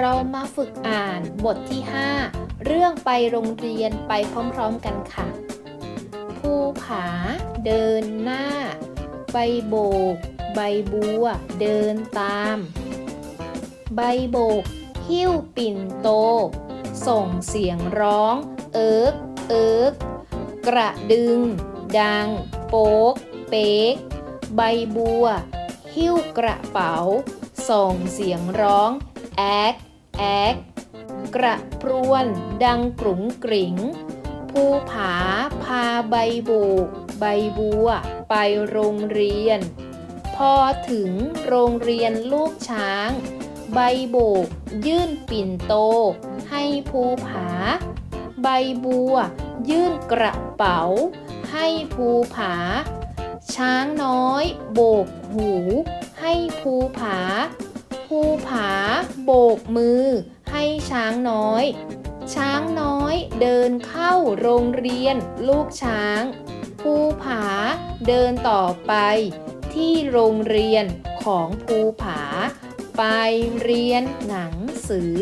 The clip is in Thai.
เรามาฝึกอ่านบทที่ 5 เรื่องไปโรงเรียนไปพร้อมๆกันค่ะ ภูผา เดินหน้า ใบโบก ใบบัว เดินตาม ใบโบก หิ้วปิ่นโต ส่งเสียงร้อง เอิกเอิกกระดึง ดัง โป๊ก เป๊ก ใบบัว หิ้วกระเป๋า ส่งเสียงร้อง แอก แอกกระพรวน ดังกรุงกริงภูผาพาใบโบกใบบัว ไปโรงเรียน พอถึงโรงเรียนลูกช้าง ใบโบก ยื่นปิ่นโต ให้ภูผา ใบบัว ยื่นกระเป๋า ให้ภูผา ช้างน้อย โบกหู ให้ภูผาูผา โบกมือ ให้ช้างน้อย ช้างน้อยเดินเข้าโรงเรียน ลูกช้าง ภูผาเดินต่อไป ที่โรงเรียนของภูผา ไปเรียนหนังสือ